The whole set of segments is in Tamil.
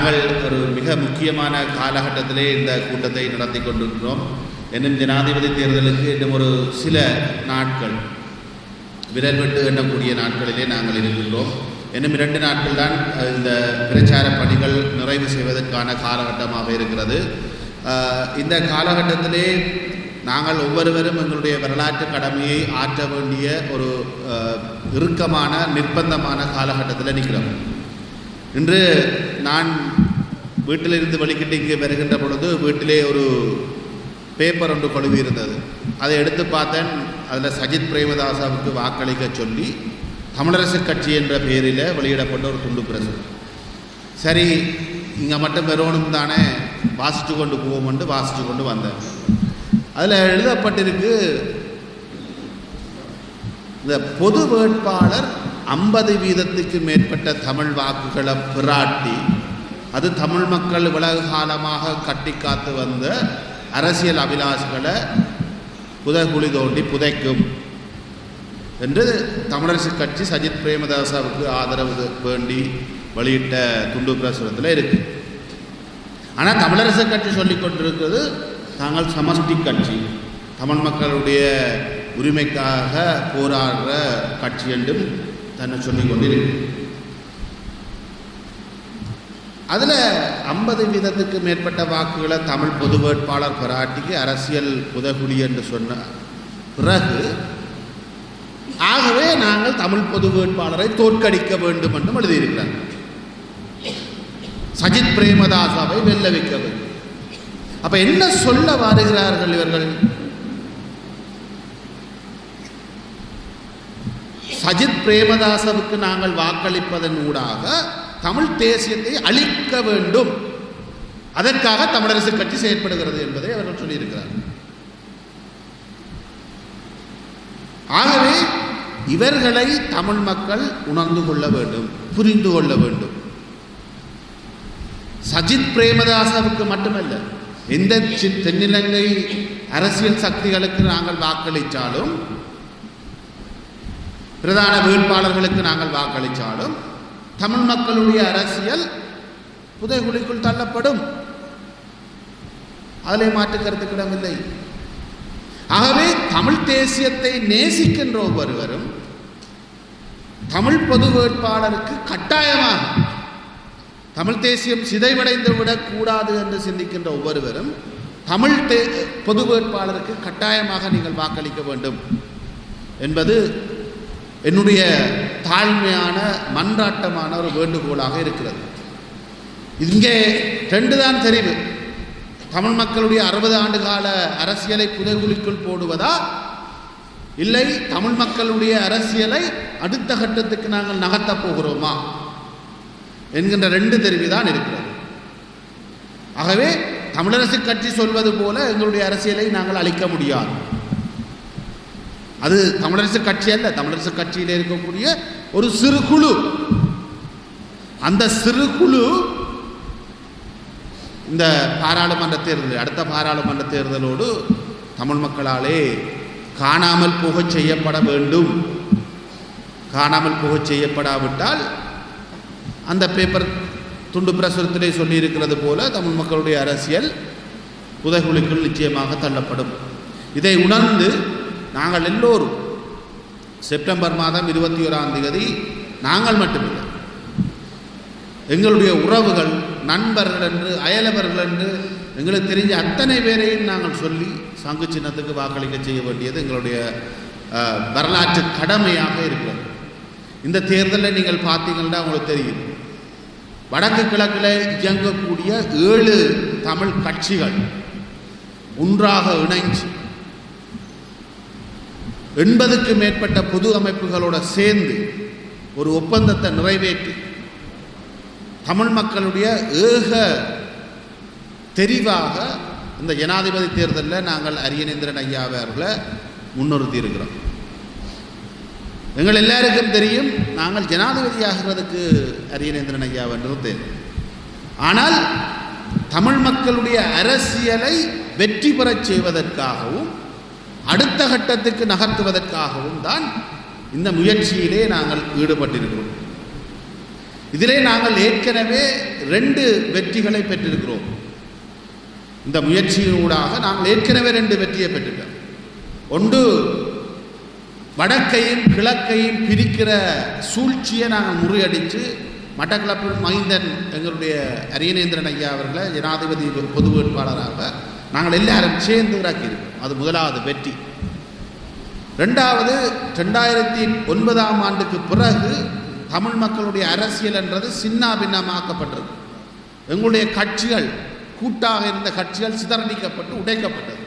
நாங்கள் ஒரு மிக முக்கியமான காலகட்டத்திலே இந்த கூட்டத்தை நடத்தி கொண்டிருக்கிறோம். இன்னும் ஜனாதிபதி தேர்தலுக்கு இன்னும் ஒரு சில நாட்கள் விரல் விட்டு எண்ணக்கூடிய நாட்களிலே நாங்கள் இருக்கின்றோம். இன்னும் இரண்டு நாட்கள் தான் இந்த பிரச்சார பணிகள் நிறைவு செய்வதற்கான காலகட்டமாக இருக்கிறது. இந்த காலகட்டத்திலே நாங்கள் ஒவ்வொருவரும் எங்களுடைய வரலாற்று கடமையை ஆற்ற வேண்டிய ஒரு இறுக்கமான நிர்பந்தமான காலகட்டத்தில் நிற்கிறோம். இன்று நான் வீட்டிலிருந்து வழிகிட்டு இங்கே வருகின்ற பொழுது வீட்டிலே ஒரு பேப்பர் ஒன்று கழுவி இருந்தது அதை எடுத்து பார்த்தேன். அதில் சஜித் பிரேமதாசாவுக்கு வாக்களிக்க சொல்லி தமிழரசு கட்சி என்ற பெயரில் வெளியிடப்பட்ட ஒரு துண்டு பிரசு. சரி இங்கே மட்டும் வரணும் தானே வாசித்து கொண்டு போவோம்னு வாசித்து கொண்டு வந்தேன். அதில் எழுதப்பட்டிருக்கு இந்த பொது வேட்பாளர் ஐம்பது வீதத்துக்கு மேற்பட்ட தமிழ் வாக்குகளை பிராட்டி அது தமிழ் மக்கள் இவ்வளவு காலமாக கட்டி காத்து வந்த அரசியல் அபிலாஷ்களை புதைகுழி தோண்டி புதைக்கும் என்று தமிழரசு கட்சி சஜித் பிரேமதாசாவுக்கு ஆதரவு வேண்டி வெளியிட்ட துண்டு பிரசுரத்தில் இருக்கு. ஆனால் தமிழரசு கட்சி சொல்லிக் கொண்டிருக்கிறது தாங்கள் சமஷ்டி கட்சி தமிழ் மக்களுடைய உரிமைக்காக போராடுற கட்சி என்றும் தன்னை சொல்லிக் கொண்டிருக்கு அதில் ஐம்பது வீதத்துக்கு மேற்பட்ட வாக்குகளை தமிழ் பொது வேட்பாளர் பராட்டிக்கு அரசியல் புதகுலி என்று சொன்ன பிறகு ஆகவே நாங்கள் தமிழ் பொது வேட்பாளரை தோற்கடிக்க வேண்டும் என்றும் எழுதியிருக்கிறார். சஜித் பிரேமதாசாவை வெல்ல வைக்க வேண்டும். அப்ப என்ன சொல்ல வருகிறார்கள் இவர்கள்? சஜித் பிரேமதாசவுக்கு நாங்கள் வாக்களிப்பதன் ஊடாக தமிழ் தேசியத்தை அழிக்க வேண்டும். அதற்காக தமிழரசு கட்சி செயற்படுகிறது என்பதை அவர்கள் சொல்லியிருக்கிறார். ஆகவே இவர்களை தமிழ் மக்கள் உணர்ந்து கொள்ள வேண்டும் புரிந்து கொள்ள வேண்டும். சஜித் பிரேமதாசவுக்கு மட்டுமல்ல எந்த தென்னிலங்கை அரசியல் சக்திகளுக்கு நாங்கள் வாக்களித்தாலும் பிரதான வேட்பாளர்களுக்கு நாங்கள் வாக்களித்தாலும் தமிழ் மக்களுடைய அரசியல் புதைகுழிக்குள் தள்ளப்படும். அதிலே மாற்று கருத்துக்கிடமில்லை ஆகவே தமிழ் தேசியத்தை நேசிக்கின்ற ஒவ்வொருவரும் தமிழ் பொது வேட்பாளருக்கு கட்டாயமாக தமிழ் தேசியம் சிதைவடைந்து விடக்கூடாது என்று சிந்திக்கின்ற ஒவ்வொருவரும் தமிழ் தே பொது வேட்பாளருக்கு கட்டாயமாக நீங்கள் வாக்களிக்க வேண்டும். என்பது என்னுடைய தாழ்மையான மன்றாட்டமான ஒரு வேண்டுகோளாக இருக்கிறது. இங்கே ரெண்டு தான் தெரிவு. தமிழ் மக்களுடைய அறுபது ஆண்டு கால அரசியலை புதைகுலிக்குள் போடுவதா? இல்லை தமிழ் மக்களுடைய அரசியலை அடுத்த கட்டத்துக்கு நாங்கள் நகர்த்தப் போகிறோமா? என்கின்ற ரெண்டு தெரிவு தான் இருக்கிறது. ஆகவே தமிழரசு கட்சி சொல்வது போல எங்களுடைய அரசியலை நாங்கள் அழிக்க முடியாது. அது தமிழரசு கட்சி அல்ல. தமிழரசு கட்சியில் இருக்கக்கூடிய ஒரு சிறு குழு. அந்த சிறு குழு இந்த பாராளுமன்ற தேர்தல் அடுத்த பாராளுமன்ற தேர்தலோடு தமிழ் மக்களாலே காணாமல் போக செய்யப்பட வேண்டும். காணாமல் போக செய்யப்படாவிட்டால் அந்த பேப்பர் துண்டு பிரசுரத்திலே சொல்லியிருக்கிறது போல தமிழ் மக்களுடைய அரசியல் புதைகுழிக்குள் நிச்சயமாக தள்ளப்படும். இதை உணர்ந்து நாங்கள் எல்லோரும் செப்டம்பர் மாதம் இருபத்தி ஓராம் தேதி நாங்கள் மட்டுமில்லை. எங்களுடைய உறவுகள் நண்பர்கள் என்று அயலவர்கள் என்று எங்களுக்கு தெரிஞ்ச அத்தனை பேரையும் நாங்கள் சொல்லி சங்கு சின்னத்துக்கு வாக்களிக்க செய்ய வேண்டியது எங்களுடைய வரலாற்று கடமையாக இருக்கிறது. இந்த தேர்தலில் நீங்கள் பார்த்தீங்கன்னா உங்களுக்கு தெரியும். வடக்கு கிழக்கில் இயங்கக்கூடிய ஏழு தமிழ் கட்சிகள் ஒன்றாக இணைஞ்சு எண்பதுக்கு மேற்பட்ட பொது அமைப்புகளோட சேர்ந்து ஒரு ஒப்பந்தத்தை நிறைவேற்றி தமிழ் மக்களுடைய ஏக தெரிவாக இந்த ஜனாதிபதி தேர்தலில் நாங்கள் அரியநேந்திரன் ஐயா அவர்களை முன்னிறுத்தி இருக்கிறோம் எங்கள் எல்லாருக்கும் தெரியும் நாங்கள் ஜனாதிபதி ஆகிறதுக்கு அரியநேந்திரன் ஐயாவை நிறுத்தேன். ஆனால் தமிழ் மக்களுடைய அரசியலை வெற்றி பெறச் செய்வதற்காகவும் அடுத்த கட்டத்துக்கு நகர்த்துவதற்காகவும் தான் இந்த முயற்சியிலே நாங்கள் ஈடுபட்டிருக்கிறோம். இதிலே நாங்கள் ஏற்கனவே ரெண்டு வெற்றிகளை பெற்றிருக்கிறோம். இந்த முயற்சியினூடாக நாங்கள் ஏற்கனவே ரெண்டு வெற்றியை பெற்றுட்டோம். ஒன்று வடக்கையும் கிழக்கையும் பிரிக்கிற சூழ்ச்சியை நாங்கள் முறியடித்து மட்டக்களப்பு மைந்தன் எங்களுடைய அரியநேந்திரன் ஐயா அவர்களை ஜனாதிபதி பொது வேட்பாளராக நாங்கள் எல்லாரும் சேர்ந்து இறக்கியிருக்கோம் அது முதலாவது வெற்றி. ரெண்டாவது ரெண்டாயிரத்தி ஒன்பதாம் ஆண்டுக்கு பிறகு தமிழ் மக்களுடைய அரசியல் என்றது சின்ன பின்னமாக்கப்பட்டது எங்களுடைய கட்சிகள் கூட்டாக இருந்த கட்சிகள் சிதறடிக்கப்பட்டு உடைக்கப்பட்டது.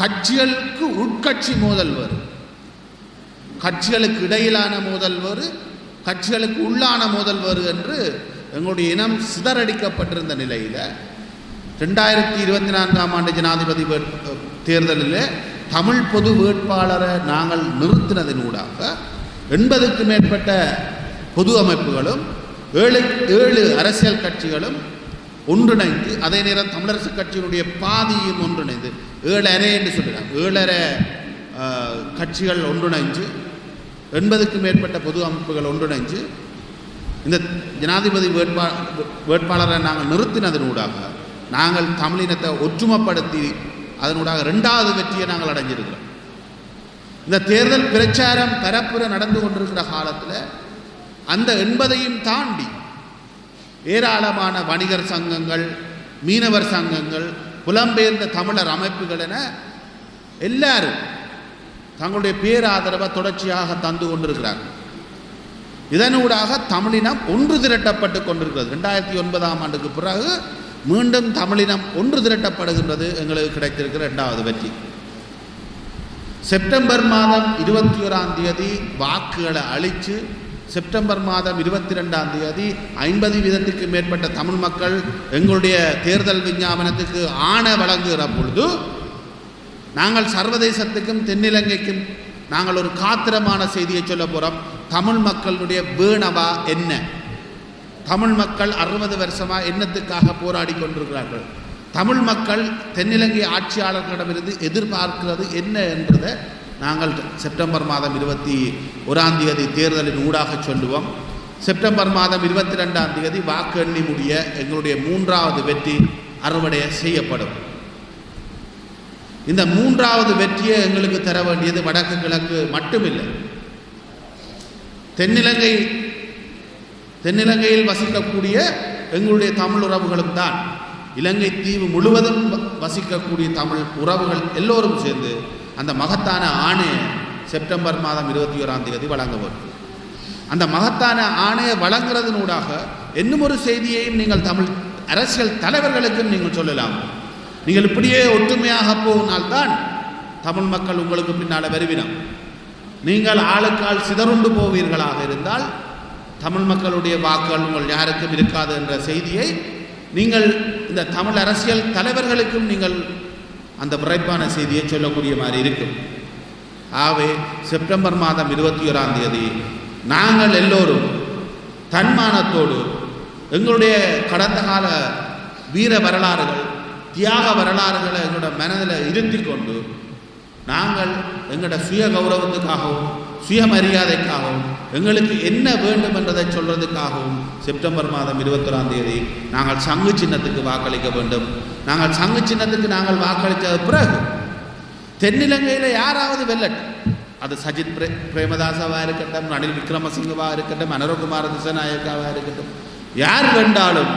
கட்சிகளுக்கு உட்கட்சி மோதல் வரும் கட்சிகளுக்கு இடையிலான மோதல் வரு கட்சிகளுக்கு உள்ளான மோதல் வரு என்று எங்களுடைய இனம் சிதறடிக்கப்பட்டிருந்த நிலையில் ரெண்டாயிரத்தி இருபத்தி நான்காம் ஆண்டு ஜனாதிபதி வேட்- தேர்தலில் தமிழ் பொது வேட்பாளரை நாங்கள் நிறுத்தினதினூடாக எண்பதுக்கு மேற்பட்ட பொது அமைப்புகளும் ஏழு ஏழு அரசியல் கட்சிகளும் ஒன்றிணைந்து அதே நேரம் தமிழரசு கட்சியினுடைய பாதியும் ஒன்றிணைந்து ஏழரை என்று சொல்கிறாங்க ஏழரை கட்சிகள் ஒன்றிணைஞ்சு எண்பதுக்கு மேற்பட்ட பொது அமைப்புகள் ஒன்றிணைஞ்சு இந்த ஜனாதிபதி வேட்பா வேட்பாளரை நாங்கள் நிறுத்தினதனூடாக நாங்கள் தமிழினத்தை ஒற்றுமைப்படுத்தி அதனூடாக ரெண்டாவது வெற்றியை நாங்கள் அடைஞ்சிருக்கிறோம். இந்த தேர்தல் பிரச்சாரம் பரப்புர நடந்து கொண்டிருக்கிற காலத்தில் அந்த எண்பதையும் தாண்டி ஏராளமான வணிகர் சங்கங்கள் மீனவர் சங்கங்கள் புலம்பெயர்ந்த தமிழர் அமைப்புகள் என எல்லாரும் தங்களுடைய பேராதரவை தொடர்ச்சியாக தந்து கொண்டிருக்கிறார்கள். இதனூடாக தமிழினம் ஒன்று திரட்டப்பட்டு கொண்டிருக்கிறது. ரெண்டாயிரத்தி ஒன்பதாம் ஆண்டுக்கு பிறகு மீண்டும் தமிழினம் ஒன்று திரட்டப்படுகின்றது எங்களுக்கு கிடைத்திருக்கிற இரண்டாவது வெற்றி. செப்டம்பர் மாதம் இருபத்தி ஓராம் தேதி வாக்குகளை அழித்து செப்டம்பர் மாதம் இருபத்தி ரெண்டாம் தேதி ஐம்பது வீதத்துக்கு மேற்பட்ட தமிழ் மக்கள் எங்களுடைய தேர்தல் விஞ்ஞாபனத்துக்கு ஆணை வழங்குகிற பொழுது நாங்கள் சர்வதேசத்துக்கும் தென்னிலங்கைக்கும் நாங்கள் ஒரு காத்திரமான செய்தியை சொல்ல போகிறோம் தமிழ் மக்களுடைய வேணவா என்ன? தமிழ் மக்கள் அறுபது வருஷமாக என்னத்துக்காக போராடி கொண்டிருக்கிறார்கள்? தமிழ் மக்கள் தென்னிலங்கை ஆட்சியாளர்களிடமிருந்து எதிர்பார்க்கிறது என்ன என்றதை நாங்கள் செப்டம்பர் மாதம் இருபத்தி ஓராம் தேதி தேர்தலின் ஊடாக சொல்லுவோம். செப்டம்பர் மாதம் இருபத்தி ரெண்டாம் தேதி வாக்கு எண்ணி முடிய எங்களுடைய மூன்றாவது வெற்றி அறுவடை செய்யப்படும். இந்த மூன்றாவது வெற்றியை எங்களுக்கு தர வேண்டியது வடக்கு கிழக்கு மட்டுமில்லை. தென்னிலங்கை தென்னிலங்கையில் வசிக்கக்கூடிய எங்களுடைய தமிழ் உறவுகளும் தான். இலங்கை தீவு முழுவதும் வ- வசிக்கக்கூடிய தமிழ் உறவுகள் எல்லோரும் சேர்ந்து அந்த மகத்தான ஆணையை செப்டம்பர் மாதம் இருபத்தி ஓராம் தேதி வழங்க வேண்டும். அந்த மகத்தான ஆணையை வழங்குறதனூடாக இன்னும் ஒரு செய்தியையும் நீங்கள் தமிழ் அரசியல் தலைவர்களுக்கும் நீங்கள் சொல்லலாம். நீங்கள் இப்படியே ஒற்றுமையாக போகினால்தான் தமிழ் மக்கள் உங்களுக்கு பின்னால் வருவினம். நீங்கள் ஆளுக்கால் சிதறுண்டு போவீர்களாக இருந்தால் தமிழ் மக்களுடைய வாக்குகள் உங்கள் யாருக்கும் இருக்காது என்ற செய்தியை நீங்கள் இந்த தமிழ் அரசியல் தலைவர்களுக்கும் நீங்கள் அந்த விரைப்பான செய்தியை சொல்லக்கூடிய மாதிரி இருக்கும். ஆகவே செப்டம்பர் மாதம் இருபத்தி ஓராம் தேதி நாங்கள் எல்லோரும் தன்மானத்தோடு எங்களுடைய கடந்த கால வீர வரலாறுகள் தியாக வரலாறுகளை எங்களோட மனதில் இருத்தி கொண்டு நாங்கள் எங்களோட சுய கௌரவத்துக்காகவும் சுயமரியாதைக்காகவும் எங்களுக்கு என்ன வேண்டும் என்றதை சொல்றதுக்காகவும் செப்டம்பர் மாதம் இருபத்தொராம் தேதி நாங்கள் சங்கு சின்னத்துக்கு வாக்களிக்க வேண்டும். நாங்கள் சங்கு சின்னத்துக்கு நாங்கள் வாக்களித்த பிறகு தென்னிலங்கையில் யாராவது வெல்லட்டும். அது சஜித் பிரே பிரேமதாசாவாக இருக்கட்டும் ரணில் விக்ரமசிங்கவாக இருக்கட்டும் அனுரகுமார திசநாயக்காவாக இருக்கட்டும். யார் வேண்டாலும்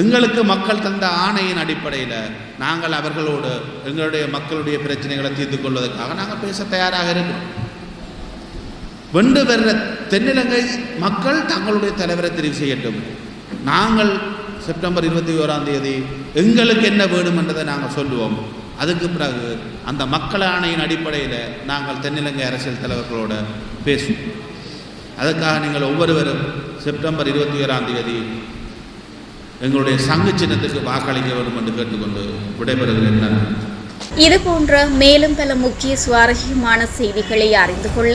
எங்களுக்கு மக்கள் தந்த ஆணையின் அடிப்படையில் நாங்கள் அவர்களோடு எங்களுடைய மக்களுடைய பிரச்சனைகளை தீர்த்து கொள்வதற்காக நாங்கள் பேச தயாராக இருக்கிறோம். வென்று பெற தென்னிலங்கை மக்கள் தங்களுடைய தலைவரை தெரிவு செய்யட்டும் நாங்கள் செப்டம்பர் இருபத்தி ஓராம் தேதி எங்களுக்கு என்ன வேணும் என்றதை நாங்கள் சொல்லுவோம். அதுக்கு பிறகு அந்த மக்கள் ஆணையின் அடிப்படையில் நாங்கள் தென்னிலங்கை அரசியல் தலைவர்களோட பேசுவோம். அதுக்காக நீங்கள் ஒவ்வொருவரும் செப்டம்பர் இருபத்தி ஓராம் தேதி எங்களுடைய சங்கு சின்னத்துக்கு வாக்களிக்க வேண்டும் என்று கேட்டுக்கொண்டு விடைபெறுகிறேன். நன்றி. இது போன்ற மேலும் பல முக்கிய சுவாரஸ்யமான செய்திகளை அறிந்து கொள்ள